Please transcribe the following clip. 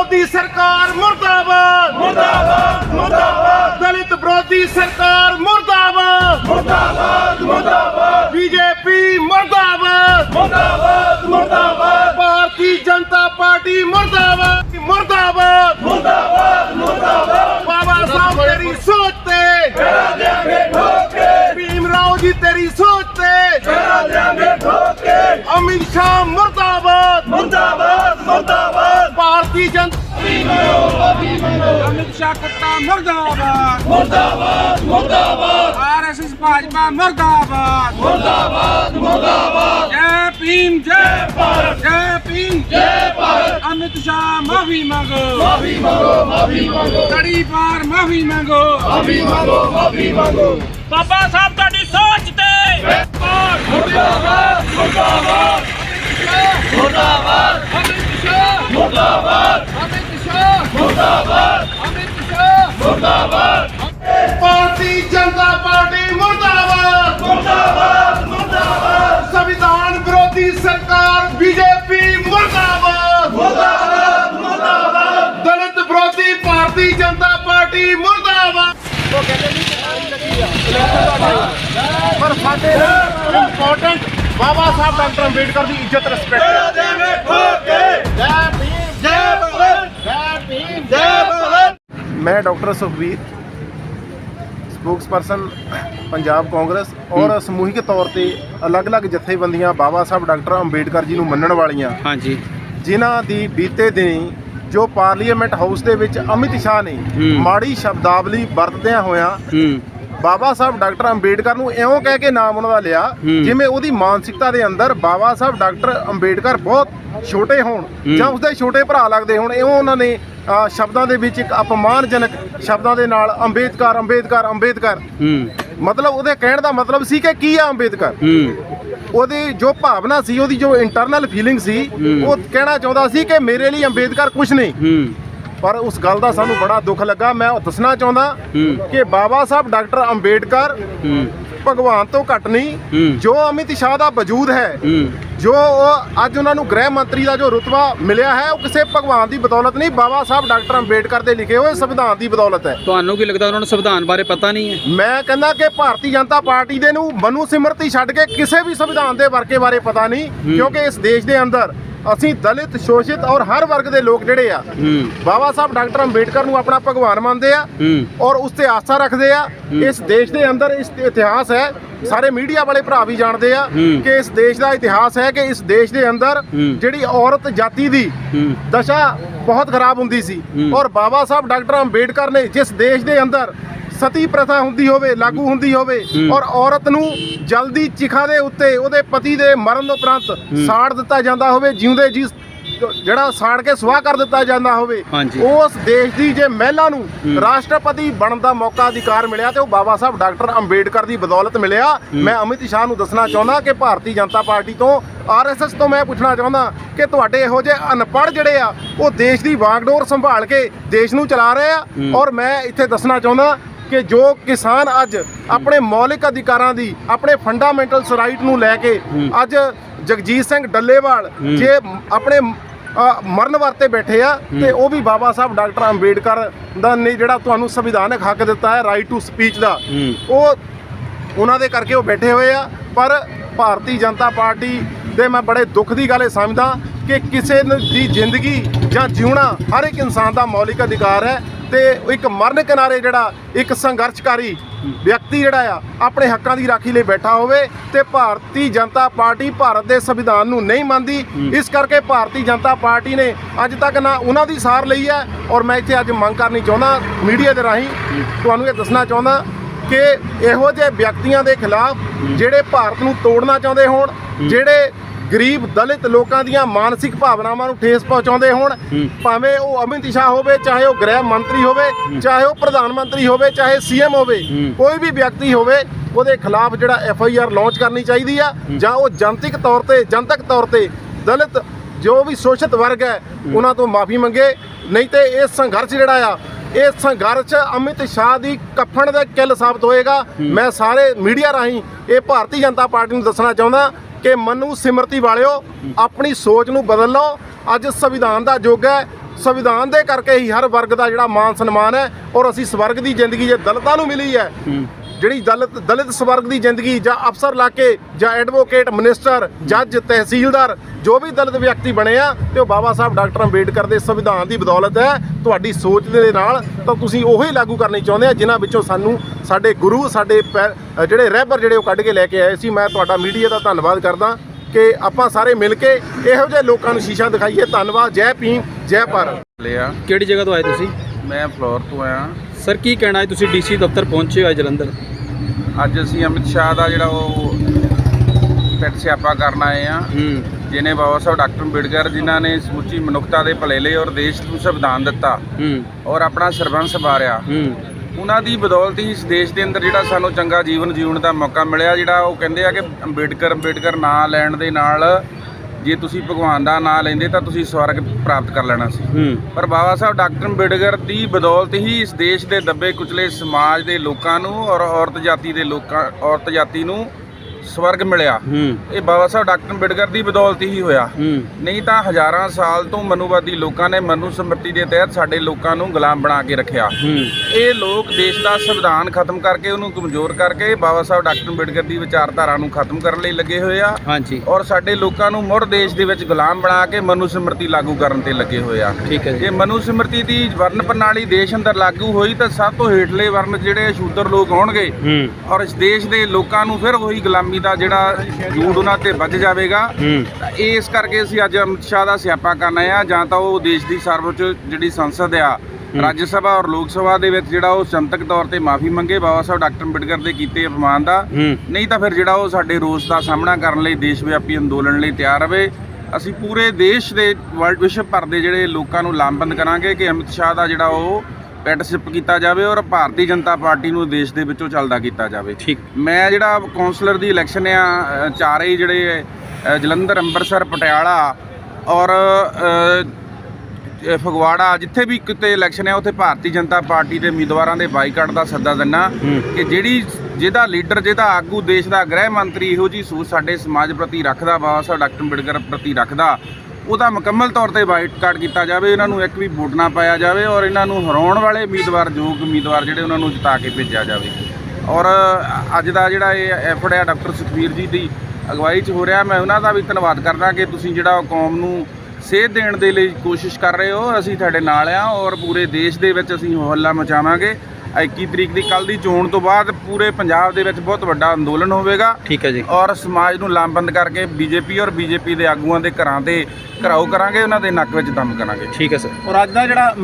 ਵਿਰੋਧੀ ਸਰਕਾਰ ਮੁਰਦਾਬਾਦ। ਮੁਰਦਾਬਾਦ ਮੁਰਦਾਬਾਦ। ਦਲਿਤ ਵਿਰੋਧੀ ਸਰਕਾਰ ਮੁਰਦਾਬਾਦ। ਮੁਰਦਾਬਾਦ ਮੁਰਦਾਬਾਦ। ਬੀਜੇਪੀ ਮੁਰਦਾਬਾਦ। ਮੁਰਦਾਬਾਦ ਮੁਰਦਾਬਾਦ। ਭਾਰਤੀ ਜਨਤਾ ਪਾਰਟੀ ਮੁਰਦਾਬਾਦ। ਭਾਰਤੀ ਜਨਤਾ ਅਮਿਤ ਸ਼ਾਹ ਕੁੱਤਾ ਮੁਰਦਾਬਾਦ। ਮੁਰਦਾਬਾਦ ਮੁਰਦਾਬਾਦ। ਆਰਐਸਐਸ ਭਾਜਪਾ ਮੁਰਦਾਬਾਦ। ਮੁਰਦਾਬਾਦ ਮੁਰਦਾਬਾਦ। ਜੈ ਭੀਮ ਜੈ ਭਾਰਤ। ਜੈ ਭੀਮ। ਜੈ ਭਾਰਤ। ਅਮਿਤ ਸ਼ਾਹ ਮਾਫੀ ਮੰਗੋ। ਮਾਫੀ ਮੰਗੋ ਮਾਫੀ ਮੰਗੋ। ਕੜੀ ਪਾਰ ਮਾਫੀ ਮੰਗੋ। ਮਾਫੀ ਮੰਗੋ ਮਾਫੀ ਮੰਗੋ। ਬਾਬਾ ਸਾਹਿਬ ਤੁਹਾਡੀ ਸੋਚ ਤੇ। ਮੁਰਦਾਬਾਦ ਮੁਰਦਾਬਾਦ। ਮੁਰਦਾਬਾਦ ਅਮਿਤ ਸ਼ਾਹ ਮੁਰਦਾਬਾਦ ਅਮਿਤ ਸ਼ਾਹ ਮੁਰਦਾਬਾਦ ਅਮਿਤ ਸ਼ਾਹ ਮੁਰਦਾਬਾਦ ਭਾਰਤੀ ਜਨਤਾ ਪਾਰਟੀ ਮੁਰਦਾਬਾਦ ਮੁਰਦਾਬਾਦ ਮੁਰਦਾਬਾਦ ਸੰਵਿਧਾਨ ਵਿਰੋਧੀ ਸਰਕਾਰ ਬੀਜੇਪੀ ਮੁਰਦਾਬਾਦ ਮੁਰਦਾਬਾਦ ਮੁਰਦਾਬਾਦ ਦਲਿਤ ਵਿਰੋਧੀ ਭਾਰਤੀ ਜਨਤਾ ਪਾਰਟੀ ਮੁਰਦਾਬਾਦ ਉਹ ਕਹਿੰਦੇ ਨਹੀਂ ਪਰ ਸਾਡੇ ਇੰਪੋਰਟੈਂਟ ਬਾਬਾ ਸਾਹਿਬ ਡਾਕਟਰ ਅੰਬੇਡਕਰ ਦੀ ਇੱਜ਼ਤ ਰਿਸਪੈਕਟ ਦੇਵੇ ਠੋਕੇ ਜੈ ਭੀਮ ਜੈ ਭਾਰਤ ਜੈ ਭੀਮ ਜੈ ਭਾਰਤ ਮੈਂ ਡਾਕਟਰ ਸੁਖਬੀਰ ਸਪੋਕਸਪਰਸਨ ਪੰਜਾਬ ਕਾਂਗਰਸ ਔਰ ਸਮੂਹਿਕ ਤੌਰ ਤੇ ਅਲੱਗ-ਅਲੱਗ ਜਥੇਬੰਦੀਆਂ ਬਾਬਾ ਸਾਹਿਬ ਡਾਕਟਰ ਅੰਬੇਡਕਰ ਜੀ ਨੂੰ ਮੰਨਣ ਵਾਲੀਆਂ। ਹਾਂਜੀ। ਜਿਨ੍ਹਾਂ ਦੀ ਬੀਤੇ ਦਿਨੀ ਜੋ ਪਾਰਲੀਮੈਂਟ ਹਾਊਸ ਦੇ ਵਿੱਚ ਅਮਿਤ ਸ਼ਾਹ ਨੇ। ਮਾੜੀ ਸ਼ਬਦਾਵਲੀ ਵਰਤਦਿਆਂ ਹੋਇਆਂ ਬਾਬਾ ਸਾਹਿਬ ਡਾਕਟਰ ਅੰਬੇਡਕਰ ਨੂੰ ਇਉਂ ਕਹਿ ਕੇ ਨਾਮ ਉਹਨਾਂ ਦਾ ਲਿਆ। ਜਿਵੇਂ ਉਹਦੀ ਮਾਨਸਿਕਤਾ ਦੇ ਅੰਦਰ ਬਾਬਾ ਸਾਹਿਬ ਡਾਕਟਰ ਅੰਬੇਡਕਰ ਬਹੁਤ ਛੋਟੇ ਹੋਣ। ਜਾਂ ਉਸਦੇ ਛੋਟੇ ਭਰਾ ਲੱਗਦੇ ਹੋਣ ਇਉਂ ਉਹਨਾਂ ਨੇ ਸ਼ਬਦਾਂ ਦੇ ਵਿੱਚ ਇੱਕ ਅਪਮਾਨਜਨਕ ਸ਼ਬਦਾਂ ਦੇ ਨਾਲ ਅੰਬੇਦਕਰ ਅੰਬੇਦਕਰ ਅੰਬੇਦਕਰ ਮਤਲਬ ਉਹਦੇ ਕਹਿਣ ਦਾ ਮਤਲਬ ਸੀ ਕਿ ਕੀ ਆ ਅੰਬੇਦਕਰ ਉਹਦੀ ਜੋ ਭਾਵਨਾ ਸੀ ਉਹਦੀ ਜੋ ਇੰਟਰਨਲ ਫੀਲਿੰਗ ਸੀ। ਉਹ ਕਹਿਣਾ ਚਾਹੁੰਦਾ ਸੀ ਕਿ ਮੇਰੇ ਲਈ ਅੰਬੇਦਕਰ ਕੁਝ ਨਹੀਂ ਪਰ ਉਸ ਗੱਲ ਦਾ ਸਾਨੂੰ ਬੜਾ ਦੁੱਖ ਲੱਗਾ। ਮੈਂ ਉਹ ਦੱਸਣਾ ਚਾਹੁੰਦਾ। ਕਿ ਬਾਬਾ ਸਾਹਿਬ ਡਾਕਟਰ ਅੰਬੇਡਕਰ ਭਗਵਾਨ ਤੋਂ ਘੱਟ ਨਹੀਂ। ਜੋ ਅਮਿਤ ਸ਼ਾਹ ਦਾ ਵਜੂਦ ਹੈ ਹੂੰ। ਜੋ ਉਹ ਅੱਜ ਉਹਨਾਂ ਨੂੰ ਗ੍ਰਹਿ ਮੰਤਰੀ ਦਾ ਜੋ ਰੁਤਬਾ ਮਿਲਿਆ ਹੈ ਉਹ ਕਿਸੇ ਭਗਵਾਨ ਦੀ ਬਦੌਲਤ ਨਹੀਂ ਬਾਬਾ ਸਾਹਿਬ ਡਾਕਟਰ ਅੰਬੇਡਕਰ ਦੇ ਲਿਖੇ ਹੋਏ ਸੰਵਿਧਾਨ ਦੀ ਬਦੌਲਤ ਹੈ। ਤੁਹਾਨੂੰ ਕੀ ਲੱਗਦਾ ਉਹਨਾਂ ਨੂੰ ਸੰਵਿਧਾਨ ਬਾਰੇ ਪਤਾ ਨਹੀਂ ਹੈ? ਮੈਂ ਕਹਿੰਦਾ ਕਿ ਭਾਰਤੀ ਜਨਤਾ ਪਾਰਟੀ ਦੇ ਨੂੰ ਮਨੂ ਸਿਮਰਤੀ ਛੱਡ ਕੇ ਕਿਸੇ ਵੀ ਸੰਵਿਧਾਨ ਦੇ ਵਰਕੇ ਬਾਰੇ ਪਤਾ ਨਹੀਂ ਕਿਉਂਕਿ ਇਸ ਦੇਸ਼ ਦੇ ਅੰਦਰ ਅਸੀਂ ਦਲਿਤ ਸ਼ੋਸ਼ਿਤ ਔਰ ਹਰ ਵਰਗ ਦੇ ਲੋਕ ਜਿਹੜੇ ਆ ਬਾਬਾ ਸਾਹਿਬ ਡਾਕਟਰ ਅੰਬੇਡਕਰ ਨੂੰ ਆਪਣਾ ਭਗਵਾਨ ਮੰਨਦੇ ਆ ਔਰ ਉਸ ਤੇ ਆਸਥਾ ਰੱਖਦੇ ਆ ਇਸ ਦੇਸ਼ ਦੇ ਅੰਦਰ ਇਸ ਇਤਿਹਾਸ ਹੈ ਸਾਰੇ ਮੀਡੀਆ ਵਾਲੇ ਭਰਾ ਵੀ ਜਾਣਦੇ ਆ। ਕਿ ਇਸ ਦੇਸ਼ ਦਾ ਇਤਿਹਾਸ ਹੈ ਕਿ ਇਸ ਦੇਸ਼ ਦੇ ਅੰਦਰ। ਜਿਹੜੀ ਔਰਤ ਜਾਤੀ ਦੀ ਦਸ਼ਾ ਬਹੁਤ ਖਰਾਬ ਹੁੰਦੀ ਸੀ। ਔਰ ਬਾਬਾ ਸਾਹਿਬ ਡਾਕਟਰ ਅੰਬੇਡਕਰ ਨੇ ਜਿਸ ਦੇਸ਼ ਦੇ ਅੰਦਰ ਸਤੀ ਪ੍ਰਥਾ ਹੁੰਦੀ ਹੋਵੇ ਲਾਗੂ ਹੁੰਦੀ ਹੋਵੇ। ਔਰ ਔਰਤ ਨੂੰ ਜਲਦੀ ਚਿਖਾ ਦੇ ਉੱਤੇ ਉਹਦੇ ਪਤੀ ਦੇ ਮਰਨ ਉਪਰੰਤ ਸਾੜ ਦਿੱਤਾ ਜਾਂਦਾ ਹੋਵੇ ਜਿਉਂਦੇ ਜੀ ਜਿਹੜਾ ਸਾੜ ਕੇ ਸੁਆਹ ਕਰ ਦਿੱਤਾ ਜਾਂਦਾ ਹੋਵੇ। ਉਸ ਦੇਸ਼ ਦੀ ਜੇ ਮਹਿਲਾ ਨੂੰ ਰਾਸ਼ਟਰਪਤੀ ਬਣਨ ਦਾ ਮੌਕਾ ਅਧਿਕਾਰ ਮਿਲਿਆ ਤੇ ਉਹ ਬਾਬਾ ਸਾਹਿਬ ਡਾਕਟਰ ਅੰਬੇਡਕਰ ਦੀ ਬਦੌਲਤ ਮਿਲਿਆ। ਮੈਂ ਅਮਿਤ ਸ਼ਾਹ ਨੂੰ ਦੱਸਣਾ ਚਾਹੁੰਦਾ ਕਿ ਭਾਰਤੀ ਜਨਤਾ ਪਾਰਟੀ ਤੋਂ ਆਰਐਸਐਸ ਤੋਂ ਮੈਂ ਪੁੱਛਣਾ ਚਾਹੁੰਦਾ ਕਿ ਤੁਹਾਡੇ ਇਹੋ ਜਿਹੇ ਅਨਪੜ੍ਹ ਜਿਹੜੇ ਆ ਉਹ ਦੇਸ਼ ਦੀ ਵਾਗਡੋਰ ਸੰਭਾਲ ਕੇ ਦੇਸ਼ ਨੂੰ ਚਲਾ ਰਹੇ ਆ। ਔਰ ਮੈਂ ਇੱਥੇ ਦੱਸਣਾ ਚਾਹੁੰਦਾ ਕਿ ਜੋ ਕਿਸਾਨ ਅੱਜ ਆਪਣੇ ਮੌਲਿਕ ਅਧਿਕਾਰਾਂ ਦੀ ਆਪਣੇ ਫੰਡਾਮੈਂਟਲਸ ਰਾਈਟ ਨੂੰ ਲੈ ਕੇ ਅੱਜ ਜਗਜੀਤ ਸਿੰਘ ਡੱਲੇਵਾਲ ਜੇ ਆਪਣੇ ਮਰਨ ਵਰਤੇ ਬੈਠੇ ਆ ਤੇ ਉਹ ਵੀ ਬਾਬਾ ਸਾਹਿਬ ਡਾਕਟਰ ਅੰਬੇਡਕਰ ਦਾ ਨੇ ਜਿਹੜਾ ਤੁਹਾਨੂੰ ਸੰਵਿਧਾਨਕ ਹੱਕ ਦਿੱਤਾ ਹੈ ਰਾਈਟ ਟੂ ਸਪੀਚ ਦਾ। ਉਹ ਉਹਨਾਂ ਦੇ ਕਰਕੇ ਉਹ ਬੈਠੇ ਹੋਏ ਆ ਪਰ ਭਾਰਤੀ ਜਨਤਾ ਪਾਰਟੀ ਦੇ ਮੈਂ ਬੜੇ ਦੁੱਖ ਦੀ ਗੱਲ ਇਹ ਸਮਝਦਾ ਕਿ ਕਿਸੇ ਦੀ ਜ਼ਿੰਦਗੀ ਜਾਂ ਜਿਉਣਾ ਹਰ ਇੱਕ ਇਨਸਾਨ ਦਾ ਮੌਲਿਕ ਅਧਿਕਾਰ ਹੈ ਤੇ ਇੱਕ ਮਰਨ ਕਿਨਾਰੇ ਜਿਹੜਾ ਇੱਕ ਸੰਘਰਸ਼ਕਾਰੀ ਵਿਅਕਤੀ ਜਿਹੜਾ ਆ ਆਪਣੇ ਹੱਕਾਂ ਦੀ ਰਾਖੀ ਲਈ ਬੈਠਾ ਹੋਵੇ ਤੇ ਭਾਰਤੀ ਜਨਤਾ ਪਾਰਟੀ ਭਾਰਤ ਦੇ ਸੰਵਿਧਾਨ ਨੂੰ ਨਹੀਂ ਮੰਨਦੀ। ਇਸ ਕਰਕੇ ਭਾਰਤੀ ਜਨਤਾ ਪਾਰਟੀ ਨੇ ਅੱਜ ਤੱਕ ਨਾ ਉਹਨਾਂ ਦੀ ਸਾਰ ਲਈ ਹੈ ਔਰ ਮੈਂ ਇੱਥੇ ਅੱਜ ਮੰਗ ਕਰਨੀ ਚਾਹੁੰਦਾ ਮੀਡੀਆ ਦੇ ਰਾਹੀਂ ਤੁਹਾਨੂੰ ਇਹ ਦੱਸਣਾ ਚਾਹੁੰਦਾ ਕਿ ਇਹੋ ਜਿਹੇ ਵਿਅਕਤੀਆਂ ਦੇ ਖਿਲਾਫ ਜਿਹੜੇ ਭਾਰਤ ਨੂੰ ਤੋੜਨਾ ਚਾਹੁੰਦੇ ਹੋਣ ਜਿਹੜੇ ਗਰੀਬ ਦਲਿਤ ਲੋਕਾਂ ਦੀਆਂ ਮਾਨਸਿਕ ਭਾਵਨਾਵਾਂ ਨੂੰ ਠੇਸ ਪਹੁੰਚਾਉਂਦੇ ਹੋਣ ਭਾਵੇਂ ਉਹ ਅਮਿਤ ਸ਼ਾਹ ਹੋਵੇ ਚਾਹੇ ਉਹ ਗ੍ਰਹਿ ਮੰਤਰੀ ਹੋਵੇ ਚਾਹੇ ਉਹ ਪ੍ਰਧਾਨ ਮੰਤਰੀ ਹੋਵੇ ਚਾਹੇ ਸੀਐਮ ਹੋਵੇ ਕੋਈ ਵੀ ਵਿਅਕਤੀ ਹੋਵੇ ਉਹਦੇ ਖਿਲਾਫ ਜਿਹੜਾ ਐਫ ਆਈ ਆਰ ਲਾਂਚ ਕਰਨੀ ਚਾਹੀਦੀ ਆ ਜਾਂ ਉਹ ਜਨਤਕ ਤੌਰ ਤੇ ਜਨਤਕ ਤੌਰ ਤੇ ਦਲਿਤ ਜੋ ਵੀ ਸ਼ੋਸ਼ਿਤ ਵਰਗ ਹੈ ਉਹਨਾਂ ਤੋਂ ਮਾਫੀ ਮੰਗੇ। ਨਹੀਂ ਤੇ ਇਹ ਸੰਘਰਸ਼ ਜਿਹੜਾ ਆ ਇਹ ਸੰਘਰਸ਼ ਅਮਿਤ ਸ਼ਾਹ ਦੀ ਕਫਨ ਦਾ ਕਿੱਲ ਸਾਬਤ ਹੋਏਗਾ। ਮੈਂ ਸਾਰੇ ਮੀਡੀਆ ਰਾਹੀਂ ਇਹ ਭਾਰਤੀ ਜਨਤਾ ਪਾਰਟੀ ਨੂੰ ਦੱਸਣਾ ਚਾਹੁੰਦਾ ਕਿ ਮਨੂ ਸਿਮਰਤੀ ਵਾਲਿਓ, ਆਪਣੀ ਸੋਚ ਨੂੰ ਬਦਲ ਲਓ। ਅੱਜ ਸੰਵਿਧਾਨ ਦਾ ਯੁੱਗ ਹੈ। ਸੰਵਿਧਾਨ ਦੇ ਕਰਕੇ ਹੀ ਹਰ ਵਰਗ ਦਾ ਜਿਹੜਾ ਮਾਨ ਸਨਮਾਨ ਹੈ ਔਰ ਅਸੀਂ ਸਵਰਗ ਦੀ ਜ਼ਿੰਦਗੀ ਜੇ ਦਲਿਤਾਂ ਨੂੰ ਮਿਲੀ ਹੈ ਜਿਹੜੀ ਦਲਿਤ ਦਲਿਤ ਸਵਰਗ ਦੀ ਜ਼ਿੰਦਗੀ ਜਾਂ ਅਫਸਰ ਲਾ ਕੇ ਜਾਂ ਐਡਵੋਕੇਟ ਮਿਨਿਸਟਰ ਜੱਜ ਤਹਿਸੀਲਦਾਰ ਜੋ ਵੀ ਦਲਿਤ ਵਿਅਕਤੀ ਬਣੇ ਆ ਤੇ ਉਹ ਬਾਬਾ ਸਾਹਿਬ ਡਾਕਟਰ ਅੰਬੇਡਕਰ ਦੇ ਸੰਵਿਧਾਨ ਦੀ ਬਦੌਲਤ ਹੈ ਤੁਹਾਡੀ ਸੋਚ ਦੇ ਨਾਲ ਤਾਂ ਤੁਸੀਂ ਉਹੀ ਲਾਗੂ ਕਰਨੀ ਚਾਹੁੰਦੇ ਆ ਜਿਨ੍ਹਾਂ ਵਿੱਚੋਂ ਸਾਨੂੰ ਸਾਡੇ ਗੁਰੂ ਸਾਡੇ ਜਿਹੜੇ ਰਹਿਬਰ ਜਿਹੜੇ ਉਹ ਕੱਢ ਕੇ ਲੈ ਕੇ ਆਏ ਸੀ। ਮੈਂ ਤੁਹਾਡਾ ਮੀਡੀਆ ਦਾ ਧੰਨਵਾਦ ਕਰਦਾ ਕਿ ਆਪਾਂ ਸਾਰੇ ਮਿਲ ਕੇ ਇਹੋ ਜਿਹੇ ਲੋਕਾਂ ਨੂੰ ਸ਼ੀਸ਼ਾ ਦਿਖਾਈਏ। ਧੰਨਵਾਦ ਜੈ ਭੀਮ ਜੈ ਭਾਰਤ। ਲਿਆ। ਕਿਹੜੀ ਜਗ੍ਹਾ ਤੋਂ ਆਏ ਤੁਸੀਂ? ਮੈਂ ਫਲੋਰ ਤੋਂ ਆਇਆ। ਸਰ ਕੀ ਕਹਿਣਾ ਹੈ? ਤੁਸੀਂ ਡੀਸੀ ਦਫ਼ਤਰ ਪਹੁੰਚੇ ਹੋ ਅੱਜ ਜਲੰਧਰ? ਅੱਜ ਅਸੀਂ ਅਮਿਤ ਸ਼ਾਹ ਦਾ ਜਿਹੜਾ ਉਹ ਪਿੱਟ ਸਿਆਪਾ ਕਰਨ ਆਏ ਆ ਹੂੰ। ਜਿਹਨੇ ਬਾਬਾ ਸਾਹਿਬ ਡਾਕਟਰ ਅੰਬੇਡਕਰ ਜਿਨ੍ਹਾਂ ਨੇ ਸਮੁੱਚੀ ਮਨੁੱਖਤਾ ਦੇ ਭਲੇ ਲਈ ਔਰ ਦੇਸ਼ ਨੂੰ ਸੰਵਿਧਾਨ ਦਿੱਤਾ ਹੂੰ। ਔਰ ਆਪਣਾ ਸਰਬੰਸ ਵਾਰਿਆ ਹੂੰ। ਉਹਨਾਂ ਦੀ ਬਦੌਲਤ ਹੀ ਇਸ ਦੇਸ਼ ਦੇ ਅੰਦਰ ਜਿਹੜਾ ਸਾਨੂੰ ਚੰਗਾ ਜੀਵਨ ਜਿਉਣ ਦਾ ਮੌਕਾ ਮਿਲਿਆ ਜਿਹੜਾ ਉਹ ਕਹਿੰਦੇ ਆ ਕਿ ਅੰਬੇਡਕਰ ਅੰਬੇਡਕਰ ਨਾਂ ਲੈਣ ਦੇ ਨਾਲ ਜੇ ਤੁਸੀਂ ਭਗਵਾਨ ਦਾ ਨਾਂ ਲੈਂਦੇ ਤਾਂ ਤੁਸੀਂ ਸਵਰਗ ਪ੍ਰਾਪਤ ਕਰ ਲੈਣਾ ਸੀ। ਪਰ ਬਾਬਾ ਸਾਹਿਬ ਡਾਕਟਰ ਅੰਬੇਡਕਰ ਦੀ ਬਦੌਲਤ ਹੀ ਇਸ ਦੇਸ਼ ਦੇ ਦੱਬੇ ਕੁਚਲੇ ਸਮਾਜ ਦੇ ਲੋਕਾਂ ਨੂੰ ਔਰ ਔਰਤ ਜਾਤੀ ਦੇ ਲੋਕਾਂ ਔਰਤ ਜਾਤੀ ਨੂੰ ਸਵਰਗ ਮਿਲਿਆ। ਹੂੰ। ਇਹ ਬਾਬਾ ਸਾਹਿਬ ਡਾਕਟਰ ਅੰਬੇਡਕਰ ਦੀ ਬਦੌਲਤ ਹੀ ਹੋਇਆ। ਹੂੰ। ਨਹੀਂ ਤਾਂ ਹਜ਼ਾਰਾਂ ਸਾਲ ਤੋਂ ਮਨੂਵਾਦੀ ਲੋਕਾਂ ਨੇ ਮਨੂ ਸਮਰਤੀ ਦੇ ਤਹਿਤ ਸਾਡੇ ਲੋਕਾਂ ਨੂੰ ਗੁਲਾਮ ਬਣਾ ਕੇ ਰੱਖਿਆ। ਇਹ ਲੋਕ ਦੇਸ਼ ਦਾ ਸੰਵਿਧਾਨ ਖਤਮ ਕਰਕੇ ਉਹਨੂੰ ਕਮਜ਼ੋਰ ਕਰਕੇ ਬਾਬਾ ਸਾਹਿਬ ਡਾਕਟਰ ਅੰਬੇਡਕਰ ਦੀ ਵਿਚਾਰਧਾਰਾ ਨੂੰ ਖਤਮ ਕਰਨ ਲਈ ਲੱਗੇ ਹੋਏ ਆ। ਹਾਂਜੀ। ਔਰ ਸਾਡੇ ਲੋਕਾਂ ਨੂੰ ਮੁੜ ਦੇਸ਼ ਦੇ ਵਿੱਚ ਗੁਲਾਮ ਬਣਾ ਕੇ ਮਨੂ ਸਮਰਤੀ ਲਾਗੂ ਕਰਨ ਤੇ ਲੱਗੇ ਹੋਏ ਆ। ਠੀਕ ਹੈ ਜੀ। ਮਨੂ ਸਮਰਤੀ ਦੀ ਵਰਨ ਪ੍ਰਣਾਲੀ ਦੇਸ਼ ਅੰਦਰ ਲਾਗੂ ਹੋਈ ਤਾਂ ਸਭ ਤੋਂ ਹੇਠਲੇ ਵਰਨ ਜਿਹੜੇ ਸ਼ੂਦਰ ਲੋਕ ਹੋਣਗੇ। ਹੂੰ। ਔਰ ਇਸ ਦੇਸ਼ ਦੇ ਲੋਕਾਂ ਨੂੰ ਫਿਰ ਉਹੀ ਗੁਲਾਮੀ ਦਾ ਜਿਹੜਾ ਜੂੜ ਉਹਨਾਂ ਤੇ ਵੱਜ ਜਾਵੇਗਾ। ਤਾਂ ਇਸ ਕਰਕੇ ਅਸੀਂ ਅੱਜ ਅਮਿਤ ਸ਼ਾਹ ਦਾ ਸਿਆਪਾ ਕਰਨ ਆਏ ਆ ਜਾਂ ਤਾਂ ਉਹ ਦੇਸ਼ ਦੀ ਸਰਵਉੱਚ ਜਿਹੜੀ ਸੰਸਦ ਆ ਰਾਜ ਸਭਾ ਔਰ ਲੋਕ ਸਭਾ ਦੇ ਵਿੱਚ ਜਿਹੜਾ ਉਹ ਸੰਤਕ ਤੌਰ ਤੇ ਮਾਫੀ ਮੰਗੇ ਬਾਬਾ ਸਾਹਿਬ ਡਾਕਟਰ ਅੰਬੇਡਕਰ ਦੇ ਕੀਤੇ ਅਪਮਾਨ ਦਾ। ਨਹੀਂ ਤਾਂ ਫਿਰ ਜਿਹੜਾ ਉਹ ਸਾਡੇ ਰੋਸ ਦਾ ਸਾਹਮਣਾ ਕਰਨ ਲਈ ਦੇਸ਼ ਵਿਆਪੀ ਅੰਦੋਲਨ ਲਈ ਤਿਆਰ ਰਵੇ ਅਸੀਂ ਪੂਰੇ ਦੇਸ਼ ਦੇ ਵਰਲਡ ਵਿਸ਼ਵ ਭਰ ਦੇ ਜਿਹੜੇ ਲੋਕਾਂ ਨੂੰ ਲਾਮਬੰਦ ਕਰਾਂਗੇ ਕਿ ਅਮਿਤ ਸ਼ਾਹ ਦਾ ਜਿਹੜਾ ਉਹ ਪੈਟਸਿਪ ਕੀਤਾ ਜਾਵੇ ਔਰ ਭਾਰਤੀ ਜਨਤਾ ਪਾਰਟੀ ਨੂੰ ਦੇਸ਼ ਦੇ ਵਿੱਚੋਂ ਚੱਲਦਾ ਕੀਤਾ ਜਾਵੇ ਠੀਕ ਮੈਂ ਜਿਹੜਾ ਕਾਉਂਸਲਰ ਦੀ ਇਲੈਕਸ਼ਨ ਆ ਚਾਰੇ ਹੀ ਜਿਹੜੇ ਜਲੰਧਰ ਅੰਮ੍ਰਿਤਸਰ ਪਟਿਆਲਾ ਔਰ ਫਗਵਾੜਾ ਜਿੱਥੇ ਵੀ ਕਿਤੇ ਇਲੈਕਸ਼ਨ ਹੈ ਉੱਥੇ ਭਾਰਤੀ ਜਨਤਾ ਪਾਰਟੀ ਦੇ ਉਮੀਦਵਾਰਾਂ ਦੇ ਬਾਈਕਾਟ ਦਾ ਸੱਦਾ ਦਿੰਨਾ। ਕਿ ਜਿਹੜੀ ਜਿਹਦਾ ਲੀਡਰ ਜਿਹਦਾ ਆਗੂ ਦੇਸ਼ ਦਾ ਗ੍ਰਹਿ ਮੰਤਰੀ ਇਹੋ ਜੀ ਸੋਚ ਸਾਡੇ ਸਮਾਜ ਪ੍ਰਤੀ ਰੱਖਦਾ ਬਾਬਾ ਸਾਹਿਬ ਡਾਕਟਰ ਅੰਬੇਡਕਰ ਪ੍ਰਤੀ ਰੱਖਦਾ ਉਹਦਾ ਮੁਕੰਮਲ ਤੌਰ ਤੇ ਬਾਈਕਾਟ ਕੀਤਾ ਜਾਵੇ, ਇਹਨਾਂ ਨੂੰ ਇੱਕ ਵੀ ਵੋਟ ਨਾ ਪਾਇਆ ਜਾਵੇ ਔਰ ਇਹਨਾਂ ਨੂੰ ਹਰਾਉਣ ਵਾਲੇ ਉਮੀਦਵਾਰ ਯੋਗ ਉਮੀਦਵਾਰ ਜਿਹੜੇ ਉਹਨਾਂ ਨੂੰ ਜਿਤਾ ਕੇ ਭੇਜਿਆ ਜਾਵੇ। ਔਰ ਅੱਜ ਦਾ ਜਿਹੜਾ ਇਹ ਐਫਰਟ ਹੈ ਡਾਕਟਰ ਸੁਖਬੀਰ ਜੀ ਦੀ ਅਗਵਾਈ 'ਚ ਹੋ ਰਿਹਾ, ਮੈਂ ਉਹਨਾਂ ਦਾ ਵੀ ਧੰਨਵਾਦ ਕਰਦਾ ਕਿ ਤੁਸੀਂ ਜਿਹੜਾ ਕੌਮ ਨੂੰ ਸੇਧ ਦੇਣ ਦੇ ਲਈ ਕੋਸ਼ਿਸ਼ ਕਰ ਰਹੇ ਹੋ, ਅਸੀਂ ਤੁਹਾਡੇ ਨਾਲ ਆ ਔਰ ਪੂਰੇ ਦੇਸ਼ ਦੇ ਵਿੱਚ ਅਸੀਂ ਹੋਹੱਲਾ ਮਚਾਵਾਂਗੇ। 21 ਤਰੀਕ ਦੀ ਕੱਲ ਦੀ ਚੋਣ ਤੋਂ ਬਾਅਦ ਪੂਰੇ ਪੰਜਾਬ ਦੇ ਵਿੱਚ ਬਹੁਤ ਵੱਡਾ ਅੰਦੋਲਨ ਹੋਵੇਗਾ। ਠੀਕ ਹੈ ਜੀ। ਔਰ ਸਮਾਜ ਨੂੰ ਲਾਮਬੰਦ ਕਰਕੇ ਬੀਜੇਪੀ ਔਰ ਬੀਜੇਪੀ ਦੇ ਆਗੂਆਂ ਦੇ ਘਰਾਂ ਤੇ ਘਰਾਓ ਕਰਾਂਗੇ ਉਹਨਾਂ ਦੇ ਨੱਕ ਵਿੱਚ ਦਮ ਕਰਾਂਗੇ। ਠੀਕ ਹੈ ਸਰ। ਔਰ ਅੱਜ ਦਾ ਜਿਹੜਾ